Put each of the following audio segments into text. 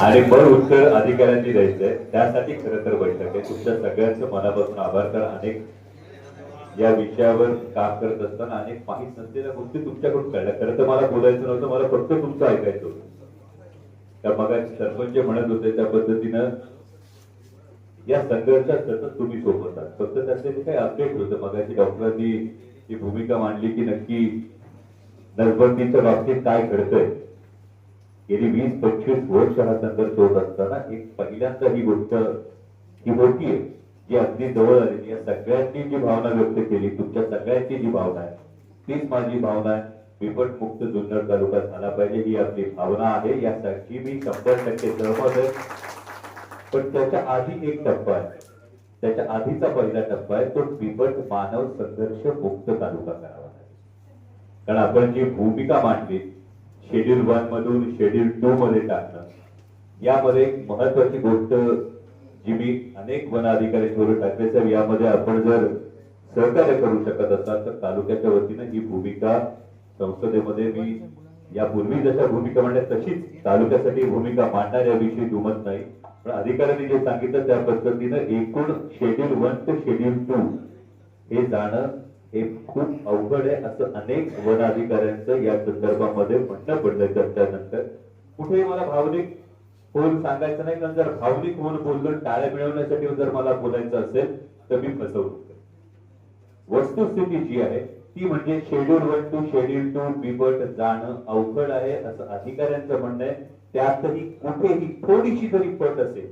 आणि मग उत्तर अधिकाऱ्यांनी द्यायचंय त्यासाठी खरं तर बैठक आहे. तुमच्या सगळ्यांचं मनापासून आभार. कारण अनेक या विषयावर काम करत असताना अनेक माहीत नसलेल्या गोष्टी तुमच्याकडून कळल्या. खरं तर मला बोलायचं नव्हतं. मला फक्त तुमचं ऐकायचं होतं. तर मग सरपंच जे म्हणत होते त्या पद्धतीनं या संघर्षात सतत तुम्ही सोबत आहात. फक्त त्याचे जे काही अपडेट होतं. मगाशी डॉक्टरांनी ही भूमिका मांडली की नक्की नसबंदीच्या बाबतीत काय घडतंय गेली वीस पंचवीस वर्ष हा संघर्ष होत असताना एक पहिल्यांदा ही गोष्ट ही होती आहे जी अगदी जवळ आलेली या सगळ्यांनी जी भावना व्यक्त केली तुमच्या सगळ्यांची जी भावना आहे तीच माझी भावना आहे. विपट मुक्त जुन्नर तालुका झाला पाहिजे ही आपली भावना आहे. यासाठी मी शंभर टक्के सहमत आहे. पण त्याच्या आधी एक टप्पा आहे. त्याच्या आधीचा पहिला टप्पा आहे तो बिबट मानव संघर्ष मुक्त तालुका करावा लागेल. कारण आपण जी भूमिका मांडली शेड्यूल वन मधून शेड्यूल टू मध्ये टाकणं. यामध्ये एक महत्वाची गोष्ट जी मी अनेक वन अधिकारी टाकले. साहेब यामध्ये आपण जर सहकार्य करू शकत असाल तर तालुक्याच्या वतीनं ही भूमिका संसदेमध्ये मी यापूर्वी जशा भूमिका मांडल्या तशीच तालुक्यासाठी भूमिका मांडणाऱ्याविषयी दुमत नाही. पण अधिकाऱ्यांनी जे सांगितलं त्या पद्धतीनं एकूण शेड्यूल वन ते शेड्यूल टू हे जाणं हे खूप अवघड आहे असं अनेक वन अधिकाऱ्यांचं या संदर्भामध्ये म्हणणं पडलंय चर्चानंतर कुठेही मला भावनिक होऊन सांगायचं नाही कारण जर भावनिक होऊन बोललो टाळ्या मिळवण्यासाठी जर मला बोलायचं असेल तर मी फसवणूक वस्तुस्थिती जी आहे ती म्हणजे schedule one to schedule two बिबट जाणं अवघड आहे असं अधिकाऱ्यांचं म्हणणं आहे. त्यातही कुठेही थोडीशी जरी पट असेल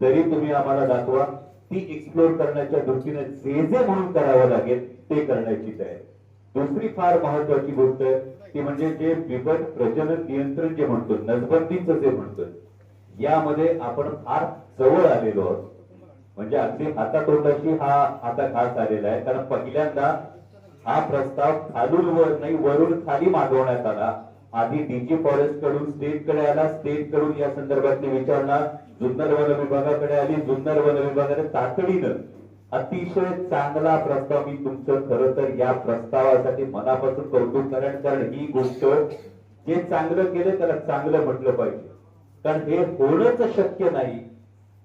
तरी तुम्ही आम्हाला दाखवा. ती एक्सप्लोर करण्याच्या दृष्टीने जे जे म्हणून करावं लागेल ते करण्याची तयारी दुसरी फार महत्वाची गोष्ट आहे ती म्हणजे जे बिबट प्रजनन नियंत्रण जे म्हणतो नसबंदीचं जे म्हणतो यामध्ये आपण फार जवळ आलेलो आहोत. म्हणजे अगदी हातातोंडाशी हा आता घास आलेला आहे. कारण पहिल्यांदा हा प्रस्ताव खालून वर नाही वरून खाली मागवण्यात आला. आधी डीजी फॉरेस्टकडून स्टेटकडे आला. स्टेटकडून या संदर्भातली विचारणा जुन्नर वन विभागाकडे आली. जुन्नर वन विभागाने तातडीनं अतिशय चांगला प्रस्ताव मी तुमचं खर तर या प्रस्तावासाठी मनापासून कौतुक करेन कारण ही गोष्ट जे चांगलं केलं त्याला चांगलं म्हटलं पाहिजे. कारण हे होणंच शक्य नाही.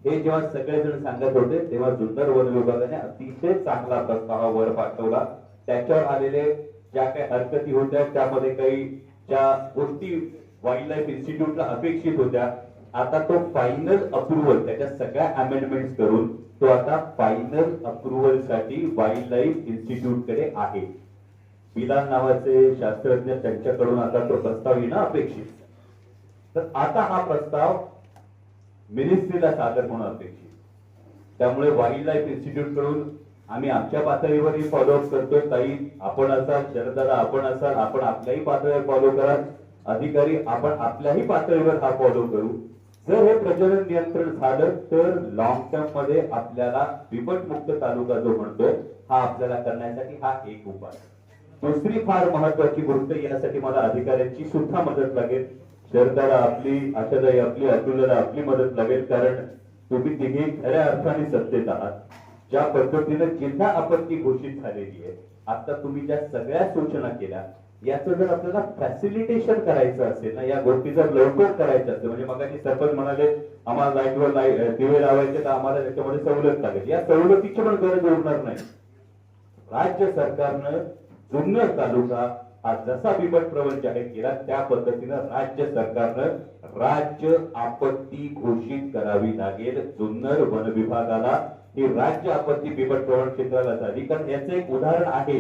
हे जेव्हा सगळेजण सांगत होते तेव्हा जुन्नर वन विभागाने अतिशय चांगला प्रस्ताव वर पाठवला. त्याच्यावर आलेले ज्या काही हरकती होत्या त्यामध्ये काही ज्या गोष्टी वाईल्ड लाईफ इन्स्टिट्यूटला अपेक्षित होत्या आता तो फायनल अप्रुव्हल त्याच्या सगळ्या अमेंडमेंट करून तो आता फायनल अप्रुव्हलसाठी वाईल्ड लाईफ इन्स्टिट्यूटकडे आहे. बिलान नावाचे शास्त्रज्ञ त्यांच्याकडून आता तो प्रस्ताव येणं अपेक्षित. तर आता हा प्रस्ताव मिनिस्ट्रीला सादर होणं अपेक्षित. त्यामुळे वाईल्ड लाईफ इन्स्टिट्यूटकडून आम्ही आमच्या पातळीवरही फॉलोअप करतोय ताई आपण असाल शरदाला आपण असाल आपण आपल्याही पातळीवर फॉलो करा. अधिकारी आपण आपल्याही पातळीवर हा फॉलो करू. जर हे प्रजनन नियंत्रण झालं तर लॉंग टर्ममध्ये आपल्याला बिबट मुक्त तालुका जो म्हणतोय हा आपल्याला करण्यासाठी हा एक उपाय. दुसरी फार महत्वाची गोष्ट यासाठी मला अधिकाऱ्यांची सुद्धा मदत लागेल. शरदाला आपली आशादाई आपली अतुलला आपली मदत लागेल कारण तुम्ही तिघे खऱ्या अर्थाने सत्तेत आहात. ज्या पद्धतीने जिल्हा आपत्ती घोषित झालेली आहे आता तुम्ही ज्या सगळ्या सूचना केल्या याचं जर आपल्याला फॅसिलिटेशन करायचं असेल ना या गोष्टी जर लवकर करायच्या असेल म्हणजे मग सरपंच म्हणाले आम्हाला लाईटवर लाइट दिवे लावायचे तर आम्हाला त्याच्यामध्ये सवलत लागेल. या सवलतीची पण गरज उरणार नाही. राज्य सरकारनं जुन्नर तालुका हा जसा बिबट प्रवण जाहीर केला त्या पद्धतीनं राज्य सरकारनं राज्य आपत्ती घोषित करावी लागेल. जुन्नर वन विभागाला ही राज्य आपत्ती बिबट प्रवण क्षेत्राला झाली कारण याचं एक उदाहरण आहे.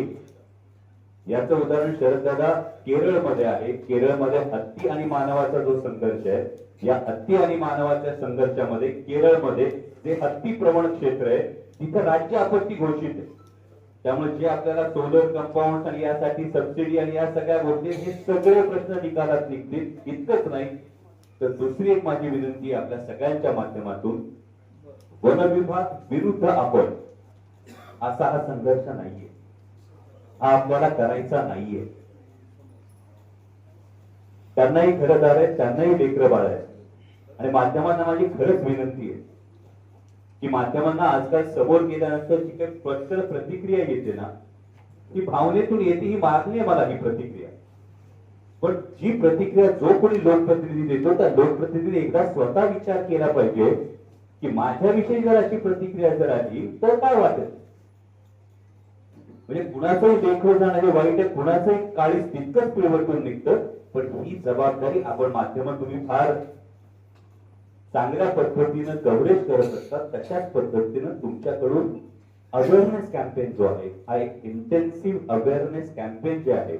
याचं उदाहरण शरददादा केरळमध्ये आहे. केरळमध्ये हत्ती आणि मानवाचा जो संघर्ष आहे या हत्ती आणि मानवाच्या संघर्षामध्ये केरळमध्ये जे हत्ती प्रवण क्षेत्र आहे तिथं राज्य आपत्ती घोषित आहे. त्यामुळे जे आपल्याला सोलर कंपाऊंड आणि यासाठी सबसिडी आणि या सगळ्या गोष्टी हे सगळे प्रश्न निकालात निघतील. इतकंच नाही तर दुसरी एक माझी विनंती आपल्या सगळ्यांच्या माध्यमातून वन विभाग विरुद्ध आपण असा हा संघर्ष नाहीये. हा आपल्याला करायचा नाहीये. त्यांनाही घरदार आहे त्यांनाही लेकर बाळ आहे आणि माध्यमांना माझी खरंच विनंती आहे की माध्यमांना आजकाल समोर गेल्यानंतर जी काही प्रचंड प्रतिक्रिया येते ना ती भावनेतून येते ही मागणी आहे मला ही प्रतिक्रिया. पण जी प्रतिक्रिया जो कोणी लोकप्रतिनिधी देतो त्या लोकप्रतिनिधी एकदा स्वतः विचार केला पाहिजे की माझ्याविषयी जर अशी प्रतिक्रिया जर आली तर काय वाटेल? म्हणजे कुणाचंही देखो जाणं हे वाईट आहे कुणाचंही काळी तितकंच पिळवटून निघतं पण ही जबाबदारी आपण माध्यम तुम्ही फार चांगल्या पद्धतीनं कव्हरेज करत असतात तशाच पद्धतीनं तुमच्याकडून अवेअरनेस कॅम्पेन जो आहे हा एक इंटेन्सिव्ह अवेअरनेस कॅम्पेन जे आहे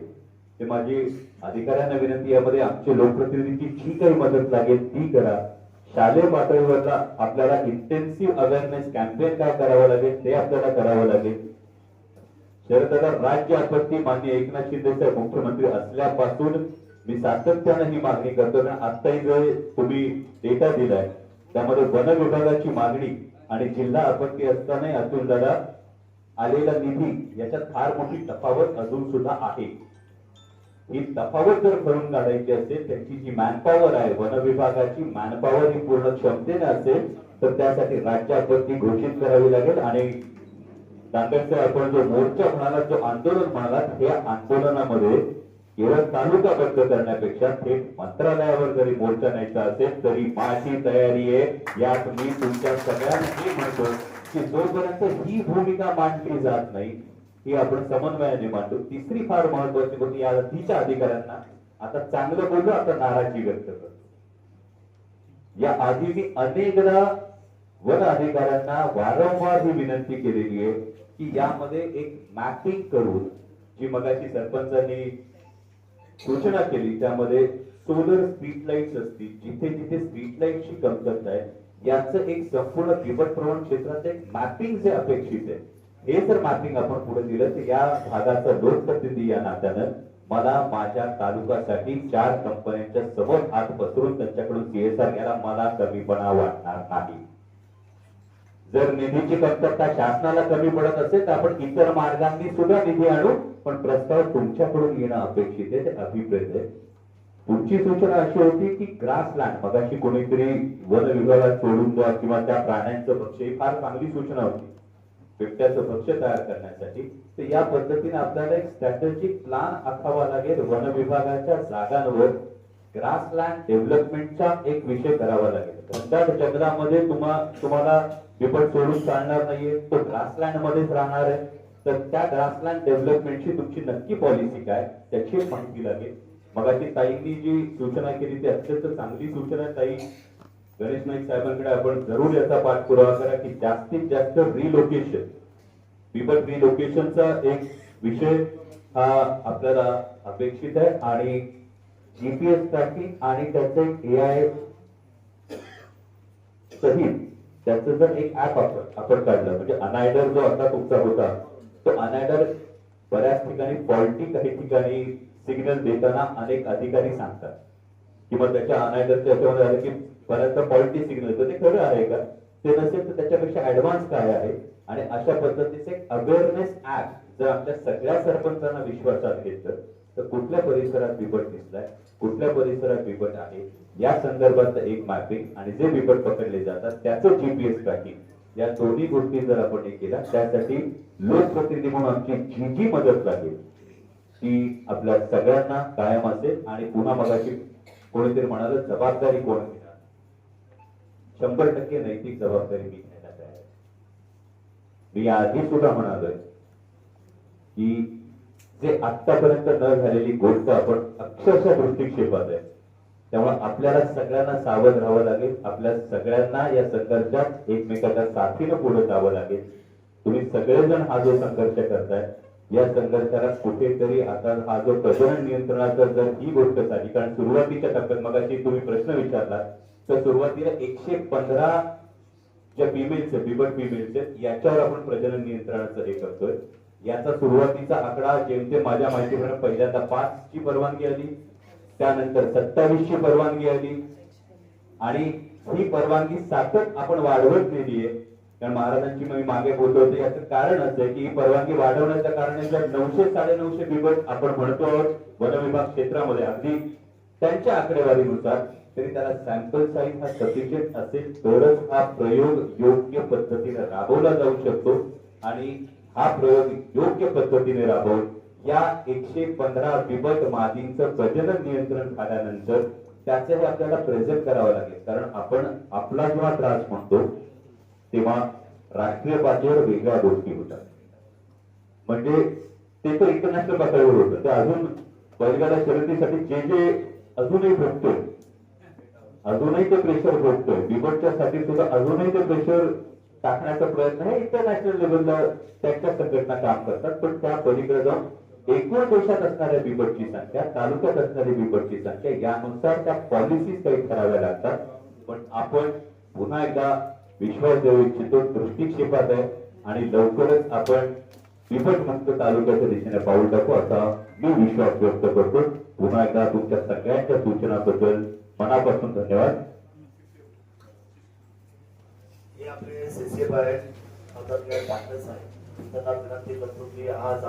ते माझी अधिकाऱ्यांना विनंती यामध्ये आमचे लोकप्रतिनिधीची जी काही मदत लागेल ती करा. शालेय पातळीवरला आपल्याला इंटेन्सिव्ह अवेअरनेस कॅम्पेन काय करावं लागेल ते आपल्याला करावं लागेल. शरददादा राज्य आपत्ती मान्य एकनाथ शिंदे साहेब मुख्यमंत्री असल्यापासून मी सातत्यानं ही मागणी करतो आताही आत्ताही जो तुम्ही डेटा दिलाय त्यामध्ये वन विभागाची मागणी आणि जिल्हा आपत्ती असताना अतुल दादा आलेला निधी याच्यात फार मोठी तफावत अजून सुद्धा आहे. ही तफावत जर करून काढायची असेल त्यांची जी मॅनपॉवर आहे वन विभागाची मॅनपॉवर ही पूर्ण क्षमतेने असेल तर त्यासाठी राज्य आपत्ती घोषित करावी लागेल आणि दांडेकर आपण जो मोर्चा म्हणाला जो आंदोलन म्हणालात या आंदोलनामध्ये केवळ तालुकाबद्ध करण्यापेक्षा थेट मंत्रालयावर जरी मोर्चा न्यायचा असेल तरी माझी तयारी आहे. यात मी तुमच्या सगळ्यांनी म्हणतो की जोपर्यंत ही भूमिका मांडली जात नाही ही आपण समन्वयाने मांडू तिसरी फार महत्वाची गोष्ट या तिच्या अधिकाऱ्यांना आता चांगलं बोलू आता नाराजी व्यक्त करतो. या आधी मी अनेकदा वन अधिकाऱ्यांना वारंवार ही विनंती केलेली आहे की यामध्ये एक मॅपिंग करून जी मगाशी सरपंचांनी सूचना केली त्यामध्ये सोलर स्ट्रीट लाईट्स असतील जिथे जिथे स्ट्रीट लाईटची कमतरता आहे याचं एक संपूर्ण बिबट प्रमाण क्षेत्राचं एक मॅपिंग जे अपेक्षित आहे हे जर मॅपिंग आपण पुढे दिलं तर या भागाचा लोकप्रतिनिधी या नात्यानं मला माझ्या तालुक्यासाठी चार कंपन्यांच्या समोर हात पसरून त्यांच्याकडून सीएसआर घ्यायला मला कमीपणा वाटणार नाही. जर निधीची कमतरता शासनाला कमी पडत असेल तर आपण इतर मार्गांनी सुद्धा निधी आणू. पण प्रस्ताव तुमच्याकडून येणं अपेक्षित आहे ते अभिप्रेत आहे. पुढची सूचना अशी होती की ग्रास ग्रासलँड मगाशी कोणीतरी वन विभागात सोडून द्या किंवा त्या प्राण्यांचं भक्ष ही फार चांगली सूचना होती. बिबट्याचं भक्ष तयार करण्यासाठी. तर या पद्धतीने आपल्याला एक स्ट्रॅटेजिक प्लान आखावा लागेल. वन विभागाच्या जागांवर ग्रासलँड डेव्हलपमेंटचा एक विषय करावा लागेल. घनदाट जंगलामध्ये तुम्हा तुम्हाला बिबट सोडून चालणार नाहीये तो ग्रासलँड मध्येच राहणार आहे. तर त्या ग्रासलँड डेव्हलपमेंटची तुमची नक्की पॉलिसी काय त्याची माहिती लागेल. मगाशी ताईंनी जी सूचना केली ती अत्यंत चांगली सूचना आहे, ताई. गणेश नाईक साहेबांकडे आपण जरूर याचा पाठपुरावा करा की जास्तीत जास्त रिलोकेशन बिबट रिलोकेशनचा एक विषय हा आपल्याला अपेक्षित आहे. आणि जीपीएस ट्रॅकिंग आणि त्याचं एक एआय सहित त्याचं जर एक ऍप आपण आपण काढलं म्हणजे अनायडर जो आता तुमचा होता तो अनायडर बऱ्याच ठिकाणी फॉल्टी काही ठिकाणी सिग्नल देताना अनेक अधिकारी सांगतात. किंवा त्याच्या अनायडरच्या याच्यामध्ये आलं की बऱ्याचदा फॉल्टी सिग्नल तर ते खरं आहे का? ते नसेल तर त्याच्यापेक्षा ऍडव्हान्स काय आहे? आणि अशा पद्धतीचे एक अवेअरनेस ऍप जर आपल्या सगळ्या सरपंचांना विश्वासात घेतलं तर कुठल्या परिसरात बिबट दिसलाय कुठल्या परिसरात बिबट आहे या संदर्भात एक मॅपिंग आणि जे बिबट पकडले जातात त्याचं जीपीएस ट्रॅकिंग या दोन्ही गोष्टी जर आपण हे केल्या त्यासाठी लोकप्रतिनिधी म्हणून आमची जी जी मदत लागेल. ती आपल्या सगळ्यांना कायम असेल आणि पुन्हा मगाशी कोणीतरी म्हणाल जबाबदारी कोण घेणार? शंभर टक्के नैतिक जबाबदारी मी घ्यायला तयार मी आधी सुद्धा म्हणालोय की जे आतापर्यंत न झालेली गोष्ट आपण अक्षरशः दृष्टिक्षेपात आहे. त्यामुळे आपल्याला सगळ्यांना सावध राहावं लागेल. आपल्या सगळ्यांना या संघर्षात एकमेकाच्या साथीनं पुढे जावं लागेल. तुम्ही सगळेजण हा जो संघर्ष करताय या संघर्षाला कुठेतरी आता हा जो प्रजनन नियंत्रणाचा जर ही गोष्ट झाली कारण सुरुवातीच्या टप्प्यात मगाशी तुम्ही प्रश्न विचारला तर सुरुवातीला एकशे पंधरा ज्या फिमेल्स आहेत बिबट फिमेल्स आहेत याच्यावर आपण प्रजनन नियंत्रणाचं हे करतोय. याचा सुरुवातीचा आकडा जेमते माझ्या माहितीप्रमाणे पहिल्यांदा पाच ची परवानगी आली त्यानंतर सत्तावीस ची परवानगी आली. आणि ही परवानगी सातत आपण वाढवत नेली आहे. कारण महाराजांची मी मागे बोललो होते याचं कारण असं आहे की ही परवानगी वाढवण्याचं कारण आहे जर नऊशे साडेनऊशे बिबट आपण म्हणतो आहोत वन विभाग क्षेत्रामध्ये अगदी त्यांच्या आकडेवारीनुसार तरी त्याला सॅम्पल साईज हा सफिशियंट असेल तरच हा प्रयोग योग्य पद्धतीने राबवला जाऊ शकतो. आणि हा प्रयोग योग्य पद्धतीने राबवून या एकशे पंधरा बिबट मादींचं प्रजनन नियंत्रण झाल्यानंतर त्याचंही आपल्याला प्रेझेंट करावं लागेल. कारण आपण आपला जेव्हा त्रास म्हणतो तेव्हा राष्ट्रीय पातळीवर वेगळ्या गोष्टी होतात. म्हणजे ते तर इंटरनॅशनल पातळीवर होतं. ते अजून बैलगाडा शर्यतीसाठी जे जे अजूनही भोगतोय अजूनही ते प्रेशर भोगतोय. बिबटच्या साठी सुद्धा अजूनही ते प्रेशर टाकण्याचा प्रयत्न आहे. इंटरनॅशनल लेवलला त्यांच्या संघटना काम करतात. पण त्या पलीकडे जाऊन एकूण देशात असणाऱ्या बिबटची संख्या तालुक्यात असणारी बिबटची संख्या यानुसार त्या पॉलिसीज काही ठराव्या लागतात. पण आपण पुन्हा एकदा विश्वास देऊ इच्छितो दृष्टिक्षेपात आहे आणि लवकरच आपण बिबट मुक्त तालुक्याच्या दिशेने पाऊल टाकू असा मी विश्वास व्यक्त करतो. पुन्हा एकदा तुमच्या सगळ्यांच्या सूचनाबद्दल मनापासून धन्यवाद हे आपले सीसीएफ आहेत. आता डॉक्टर्स आहेत त्यांना विनंती करतो की आज